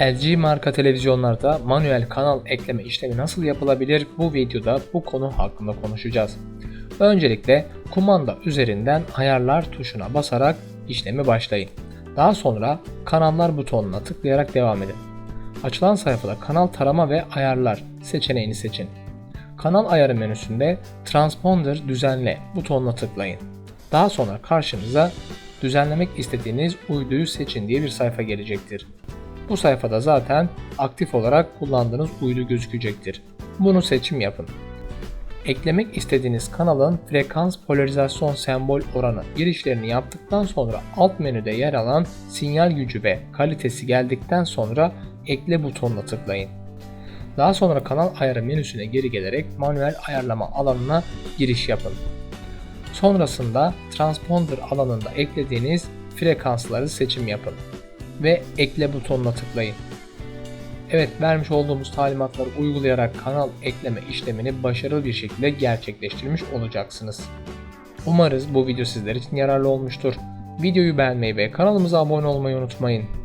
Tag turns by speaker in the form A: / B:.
A: LG marka televizyonlarda manuel kanal ekleme işlemi nasıl yapılabilir bu videoda bu konu hakkında konuşacağız. Öncelikle kumanda üzerinden ayarlar tuşuna basarak işlemi başlayın. Daha sonra kanallar butonuna tıklayarak devam edin. Açılan sayfada kanal tarama ve ayarlar seçeneğini seçin. Kanal ayarı menüsünde Transponder düzenle butonuna tıklayın. Daha sonra karşınıza düzenlemek istediğiniz uyduyu seçin diye bir sayfa gelecektir. Bu sayfada zaten aktif olarak kullandığınız uydu gözükecektir. Bunu seçim yapın. Eklemek istediğiniz kanalın frekans polarizasyon sembol oranı girişlerini yaptıktan sonra alt menüde yer alan sinyal gücü ve kalitesi geldikten sonra ekle butonuna tıklayın. Daha sonra kanal ayarı menüsüne geri gelerek manuel ayarlama alanına giriş yapın. Sonrasında transponder alanında eklediğiniz frekansları seçim yapın ve ekle butonuna tıklayın. Evet vermiş olduğumuz talimatları uygulayarak kanal ekleme işlemini başarılı bir şekilde gerçekleştirmiş olacaksınız. Umarız bu video sizler için yararlı olmuştur. Videoyu beğenmeyi ve kanalımıza abone olmayı unutmayın.